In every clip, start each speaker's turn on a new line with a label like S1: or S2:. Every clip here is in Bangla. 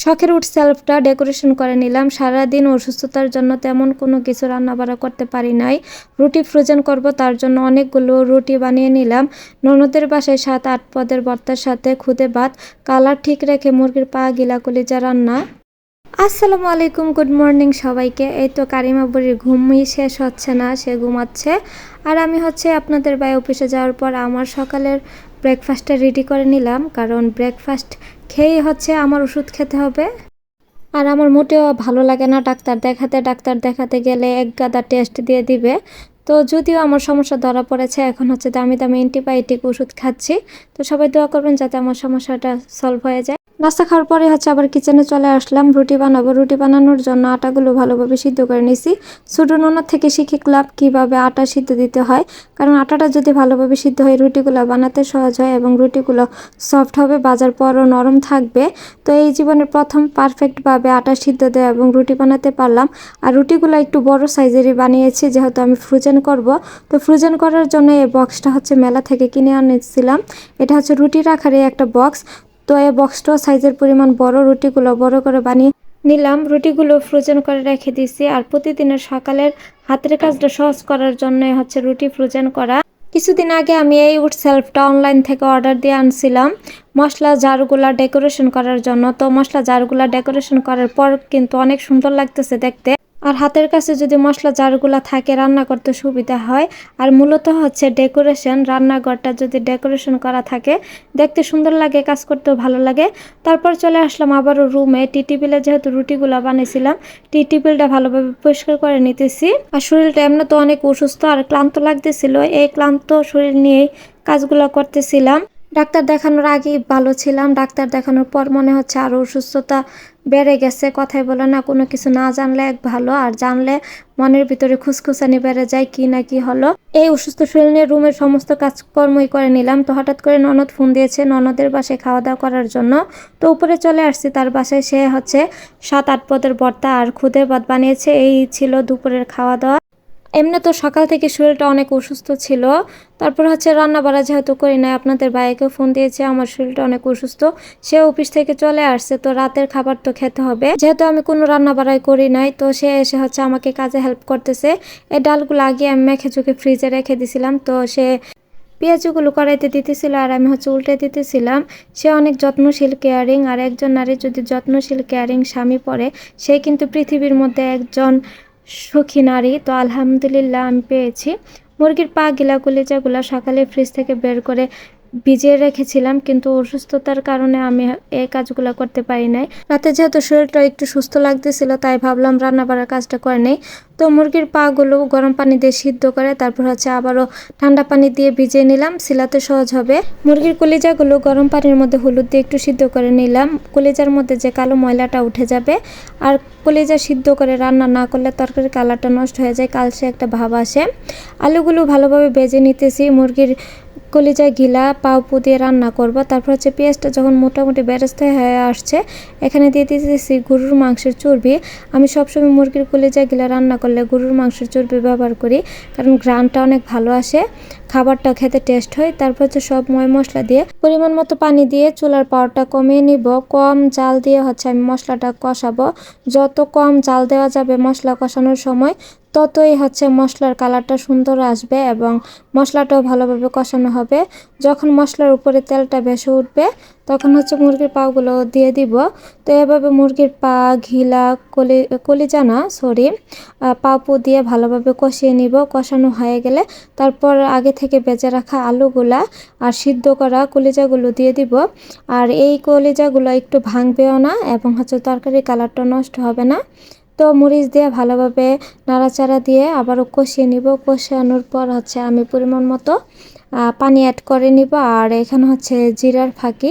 S1: শখের উঠ সেলফটা ডেকোরেশন করে নিলাম। সারাদিন অসুস্থতার জন্য তেমন কোনো কিছু রান্না বাড়া করতে পারি নাই। রুটি ফ্রোজেন করব, তার জন্য অনেকগুলো রুটি বানিয়ে নিলাম। ননদের বাসায় সাত, আট পদের ভর্তার সাথে খুদে ভাত, কালার ঠিক রেখে মুরগির পা গিলা কলিজা রান্না। আসসালামু আলাইকুম, গুড মর্নিং সবাইকে। এই তো কারিমা বুড়ির ঘুমই শেষ হচ্ছে না, সে ঘুমাচ্ছে। আর আমি হচ্ছে আপনাদের বাই অফিসে যাওয়ার পর আমার সকালের ব্রেকফাস্টটা রেডি করে নিলাম, কারণ ব্রেকফাস্ট খেয়েই হচ্ছে আমার ওষুধ খেতে হবে। আর আমার মোটেও ভালো লাগে না ডাক্তার দেখাতে। ডাক্তার দেখাতে গেলে এক গাদা টেস্ট দিয়ে দিবে। তো যদিও আমার সমস্যা ধরা পড়েছে, এখন হচ্ছে দামি দামি অ্যান্টিবায়োটিক ওষুধ খাচ্ছি। তো সবাই দোয়া করবেন যাতে আমার সমস্যাটা সলভ হয়ে যায়। নাস্তা খাওয়ার পরে হচ্ছে আবার কিচেনে চলে আসলাম, রুটি বানাবো। রুটি বানানোর জন্য আটাগুলো ভালোভাবে সিদ্ধ করে নিছি। ছোটো নোনার থেকে শিখে ক্লাব কীভাবে আটা সিদ্ধ দিতে হয়, কারণ আটাটা যদি ভালোভাবে সিদ্ধ হয়, রুটিগুলো বানাতে সহজ হয় এবং রুটিগুলো সফট হবে, বাজার পরও নরম থাকবে। তো এই জীবনের প্রথম পারফেক্টভাবে আটা সিদ্ধ দেওয়া এবং রুটি বানাতে পারলাম। আর রুটিগুলো একটু বড় সাইজেরই বানিয়েছি, যেহেতু আমি ফ্রোজেন করব। তো ফ্রোজেন করার জন্য এই বক্সটা হচ্ছে মেলা থেকে কিনে আনেছিলাম এটা হচ্ছে রুটি রাখার এই একটা বক্স তো এই সাইজের পরিমাণ বড়, রুটিগুলো বড় করে বানিয়ে নিলাম। রুটিগুলো ফ্রোজেন করে রেখে দিছি আর প্রতিদিনের সকালের হাতের কাজটা সহজ করার জন্য হচ্ছে রুটি ফ্রোজেন করা। কিছুদিন আগে আমি এই উড সেলফটা অনলাইন থেকে অর্ডার দিয়ে আনছিলাম। মশলা জারগুলা ডেকোরেশন করার জন্য। তো মশলা জারগুলা ডেকোরেশন করার পর কিন্তু অনেক সুন্দর লাগতেছে দেখতে। আর হাতের কাছে যদি মশলা জারগুলা থাকে, রান্না করতে সুবিধা হয়। আর মূলত হচ্ছে ডেকোরেশন রান্নাঘরটা যদি ডেকোরেশন করা থাকে, দেখতে সুন্দর লাগে, কাজ করতেও ভালো লাগে। তারপর চলে আসলাম আবারও রুমে টি টিবিলে যেহেতু রুটিগুলো বানিয়েছিলাম টি টিবিলটা ভালোভাবে পরিষ্কার করে নিতেছি। আর শরীরটা এমনি তো অনেক অসুস্থ আর ক্লান্ত লাগতেছিল। এই ক্লান্ত শরীর নিয়েই কাজগুলো করতেছিলাম। ডাক্তার দেখানোর আগেই ভালো ছিলাম। ডাক্তার দেখানোর পর মনে হচ্ছে আরও অসুস্থতা বেড়ে গেছে। কথাই বলে না, কোনো কিছু না জানলে এক ভালো, আর জানলে মনের ভিতরে খুসখুসানি বেড়ে যায় কি না কি হলো। এই অসুস্থ শরীর নিয়ে রুমের সমস্ত কাজকর্মই করে নিলাম। তো হঠাৎ করে ননদ ফোন দিয়েছে ননদের বাসায় খাওয়া দাওয়া করার জন্য। তো উপরে চলে আসছি, তার বাসায় সে হচ্ছে সাত আট পদের ভর্তা আর খুদে ভাত বানিয়েছে। এই ছিল দুপুরের খাওয়া দাওয়া এমনি তো সকাল থেকে শরীরটা অনেক অসুস্থ ছিল। তারপর হচ্ছে রান্না বাড়া যেহেতু করি নাই, আপনাদের ভাইকে ফোন দিয়েছে, আমার শরীরটা অনেক অসুস্থ। সে অফিস থেকে চলে আসছে, তো রাতের খাবার তো খেতে হবে। যেহেতু আমি কোনো রান্না বাড়াই করি নাই, তো সে এসে হচ্ছে আমাকে কাজে হেল্প করতেছে। এই ডালগুলো আগে আমি মেখে চুকে ফ্রিজে রেখে দিছিলাম, তো সে পেঁয়াজগুলো কড়াইতে দিতেছিল আর আমি হচ্ছে উল্টে দিতেছিলাম। সে অনেক যত্নশীল কেয়ারিং আর একজন নারী যদি যত্নশীল কেয়ারিং স্বামী পড়ে, সে কিন্তু পৃথিবীর মধ্যে একজন সুখী নারী, তো আলহামদুলিল্লাহ আমি পেয়েছি। মুরগির পা গিলা কলিজাগুলো সকালে ফ্রিজ থেকে বের করে ভিজিয়ে রেখেছিলাম, কিন্তু অসুস্থতার কারণে আমি এই কাজগুলো করতে পারি নাই। রাতে যেহেতু শরীরটা একটু সুস্থ লাগতেছিল, তাই ভাবলাম রান্না বাড়ার কাজটা করে নেই। তো মুরগির পাগুলো গরম পানি দিয়ে সিদ্ধ করে তারপর হচ্ছে আবারও ঠান্ডা পানি দিয়ে ভিজিয়ে নিলাম, সিলাতে সহজ হবে। মুরগির কলিজাগুলো গরম পানির মধ্যে হলুদ দিয়ে একটু সিদ্ধ করে নিলাম। কলিজার মধ্যে যে কালো ময়লাটা উঠে যাবে, আর কলিজা সিদ্ধ করে রান্না না করলে তরকারির কালারটা নষ্ট হয়ে যায় কালসে একটা ভাব আসে। আলুগুলো ভালোভাবে বেজে নিতেছি, মুরগির কলিজা গিলা পাউপু দিয়ে রান্না করব। তারপর হচ্ছে পেঁয়াজটা যখন মোটামুটি বেরেস্তা হয়ে আসছে, এখানে দিয়ে দিতেছি গরুর মাংসের চর্বি। আমি সবসময় মুরগির কলিজা গিলা রান্না করলে গরুর মাংসের চর্বি ব্যবহার করি, কারণ গ্রানটা অনেক ভালো আসে খাবারটা খেতে টেস্ট হয়। তারপর হচ্ছে সব ময় মশলা দিয়ে পরিমাণ মতো পানি দিয়ে চুলার পাওয়ারটা কমিয়ে নিব। কম জাল দিয়ে হচ্ছে আমি মশলাটা কষাবো। যত কম জাল দেওয়া যাবে মশলা কষানোর সময় ততই হচ্ছে মশলার কালারটা সুন্দর আসবে এবং মশলাটাও ভালোভাবে কষানো হবে। যখন মশলার উপরে তেলটা ভেসে উঠবে, তখন হচ্ছে মুরগির পাগুলো দিয়ে দিব। তো এভাবে মুরগির পা, ঘিলা, কলি, কলিজা না সরি পাপু দিয়ে ভালোভাবে কষিয়ে নিব। কষানো হয়ে গেলে তারপর আগে থেকে বেজে রাখা আলুগুলা আর সিদ্ধ করা কলিজাগুলো দিয়ে দিব। আর এই কলিজাগুলো একটু ভাঙবেও না এবং হচ্ছে তরকারি কালারটা নষ্ট হবে না। তো মরিচ দিয়ে ভালোভাবে নাড়াচাড়া দিয়ে আবারও কষিয়ে নিব। কষানোর পর হচ্ছে আমি পরিমাণ মতো পানি অ্যাড করে নিব, আর এখানে হচ্ছে জিরার ফাঁকি,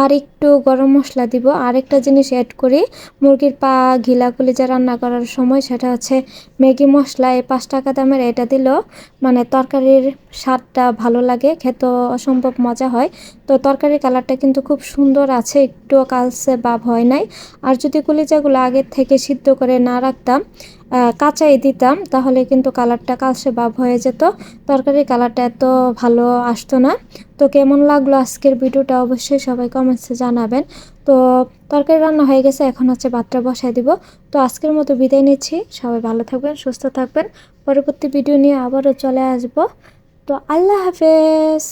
S1: আর একটু গরম মশলা দিব। আর একটা জিনিস অ্যাড করি, মুরগির পা ঘিলা যা রান্না করার সময়, সেটা হচ্ছে ম্যাগি মশলা, এই পাঁচ টাকা দামের এটা দিলেও মানে তরকারির স্বাদটা ভালো লাগে, খেতে অসম্ভব মজা হয়। তো তরকারির কালারটা কিন্তু খুব সুন্দর আছে একটু কালসে ভাব হয় নাই। আর যদি কলিজাগুলো আগের থেকে সিদ্ধ করে না রাখতাম কাঁচাই দিতাম, তাহলে কিন্তু কালারটা কালসে ভাব হয়ে যেত। তরকারির কালারটা এত ভালো আসতো না। তো কেমন লাগল আজকের ভিডিওটা অবশ্যই সবাই কমেন্টসে জানাবেন। তো তরকারি রান্না হয়ে গেছে, এখন হচ্ছে ভাতটা বসায় দিব। তো আজকের মতো বিদায় নিচ্ছি। সবাই ভালো থাকবেন, সুস্থ থাকবেন। পরবর্তী ভিডিও নিয়ে আবারও চলে আসব। তো আল্লাহ হাফেজ।